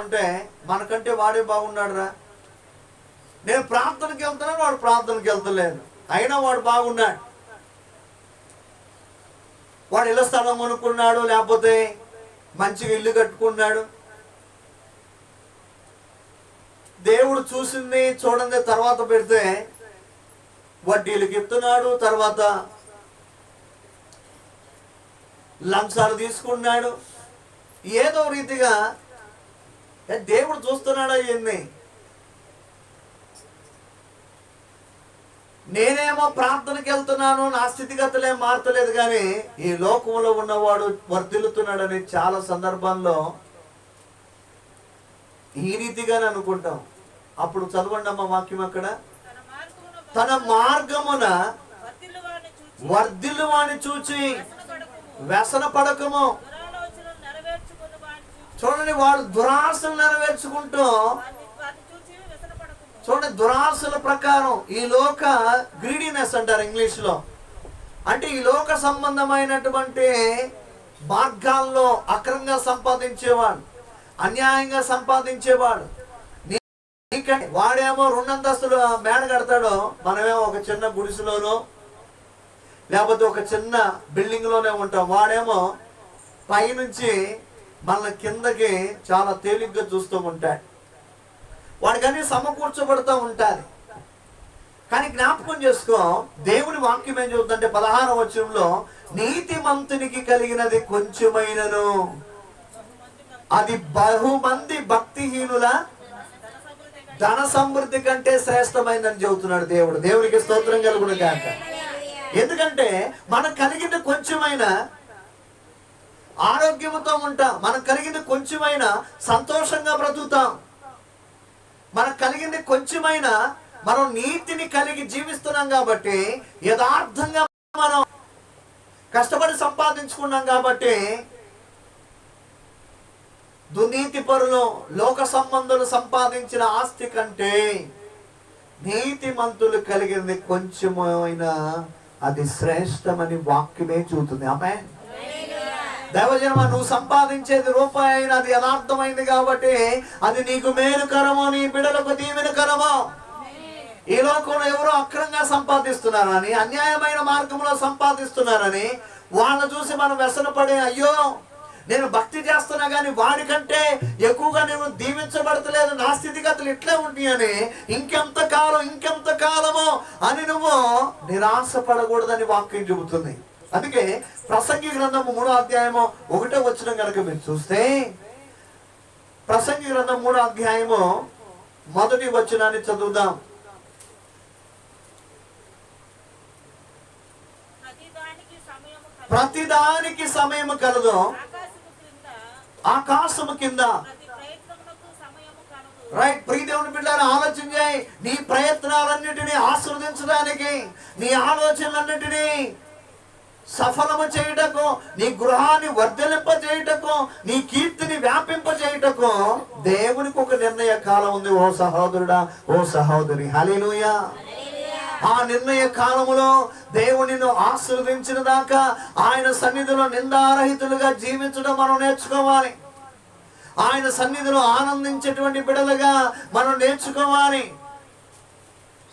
ఉంటే మనకంటే వాడే బాగున్నాడు రా నేను ప్రార్థనకి వెళ్తున్నాను వాడు ప్రార్థనకి వెళ్తలేను అయినా వాడు బాగున్నాడు. వాడు ఇళ్ళ స్థలం కొనుక్కున్నాడు లేకపోతే మంచిగా ఇల్లు కట్టుకున్నాడు. దేవుడు చూసింది చూడండి తర్వాత పెడితే వడ్డీలకు ఇస్తున్నాడు తర్వాత లంచాలు తీసుకున్నాడు. ఏదో రీతిగా దేవుడు చూస్తున్నాడా ఏంది? నేనేమో ప్రార్థనకి వెళ్తున్నాను నా స్థితిగతులే మారతలేదు కానీ ఈ లోకంలో ఉన్నవాడు వర్దిల్లుతున్నాడని చాలా సందర్భాల్లో ఈ రీతిగానే అనుకుంటాం. అప్పుడు చదవండి అమ్మ వాక్యం అక్కడ. తన మార్గమున తన వర్ధిల్లు చూచి వాని వ్యసన పడకము. చూడండి వాడు దురాశలు నెరవేర్చుకుంటూ చూడండి దురాశల ప్రకారం ఈ లోక గ్రీడినెస్ అంటారు ఇంగ్లీష్లో. అంటే ఈ లోక సంబంధమైనటువంటి మార్గాల్లో అక్రంగా సంపాదించేవాడు అన్యాయంగా సంపాదించేవాడు. నీ- నీకంటే వాడేమో రెండంతస్తులు మేడ కడతాడో మనమేమో ఒక చిన్న గుడిసెలోనో లేకపోతే ఒక చిన్న బిల్డింగ్లోనే ఉంటాం. వాడేమో పైనుంచి మన కిందకి చాలా తేలిగ్గా చూస్తూ ఉంటాడు. వాడికన్నీ సమకూర్చబడుతూ ఉంటుంది కానీ జ్ఞాపకం చేసుకో దేవుని వాక్యం ఏం చెబుతుందంటే పదహార వచనంలో నీతి మంతునికి కలిగినది కొంచెమైనను. అది బహుమంది భక్తిహీనుల ధన సమృద్ధి కంటే శ్రేష్టమైందని చెబుతున్నాడు దేవుడు. దేవునికి స్తోత్రం కలుగుడు కాక ఎందుకంటే మనకు కలిగిన కొంచెమైనా ఆరోగ్యంతో ఉంటాం. మనకు కలిగింది కొంచెమైనా సంతోషంగా బ్రతుకుతాం. మనకు కలిగింది కొంచెమైనా మనం నీతిని కలిగి జీవిస్తున్నాం కాబట్టి యథార్థంగా మనం కష్టపడి సంపాదించుకున్నాం కాబట్టి దుర్నీతి పరులు లోక సంబంధులు సంపాదించిన ఆస్తి కంటే నీతి మంతులు కలిగింది కొంచెమైనా అది శ్రేష్టమని వాక్యమే చూతుంది ఆమె దైవజనమ నువ్వు సంపాదించేది రూపాయి అయినా అది యథార్థమైంది కాబట్టి అది నీకు మేలుకరమో నీ బిడలకు దీవెనకరమో ఈ లోకంలో ఎవరో అక్రంగా సంపాదిస్తున్నారని అన్యాయమైన మార్గంలో సంపాదిస్తున్నారని వాళ్ళని చూసి మనం వ్యసనపడే అయ్యో నేను భక్తి చేస్తున్నా కానీ వాడికంటే ఎక్కువగా నేను దీవించబడతలేదు నా స్థితిగతులు ఇట్లే ఉంటాయని ఇంకెంత కాలం ఇంకెంత కాలమో అని నువ్వు నిరాశపడకూడదని వాక్యం చెబుతుంది. అందుకే ప్రసంగి గ్రంథము మూడో అధ్యాయము ఒకటో వచ్చిన కనుక మీరు చూస్తే ప్రసంగి గ్రంథం మూడో అధ్యాయము మొదటి వచనాన్ని చదువుదాం. ప్రతిదానికి సమయం కలదు. ఆకాశము కింద. రైట్ ప్రీదేవుని బిడ్డారు ఆలోచించాయి నీ ప్రయత్నాలన్నిటినీ ఆస్వాదించడానికి నీ ఆలోచనలన్నిటినీ సఫలము చేయుటకు నీ గృహాన్ని వర్ధలింప చేయుటకు నీ కీర్తిని వ్యాపింప చేయుటకు దేవునికి ఒక నిర్ణయ కాలం ఉంది. ఓ సహోదరుడా ఓ సహోదరి. హల్లెలూయా. ఆ నిర్ణయ కాలములో దేవుడు నిన్ను ఆశీర్వదించిన దాకా ఆయన సన్నిధిలో నిందారహితులుగా జీవించడం మనం నేర్చుకోవాలి. ఆయన సన్నిధిలో ఆనందించేటువంటి బిడలుగా మనం నేర్చుకోవాలి.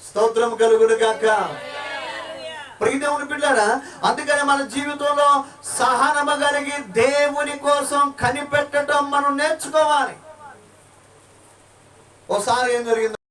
స్తోత్రం కలుగును గాక ప్రియదేవుని బిడ్డారా అందుకని మన జీవితంలో సహనము కలిగి దేవుని కోసం కనిపెట్టడం మనం నేర్చుకోవాలి. ఒకసారి ఏం జరిగింది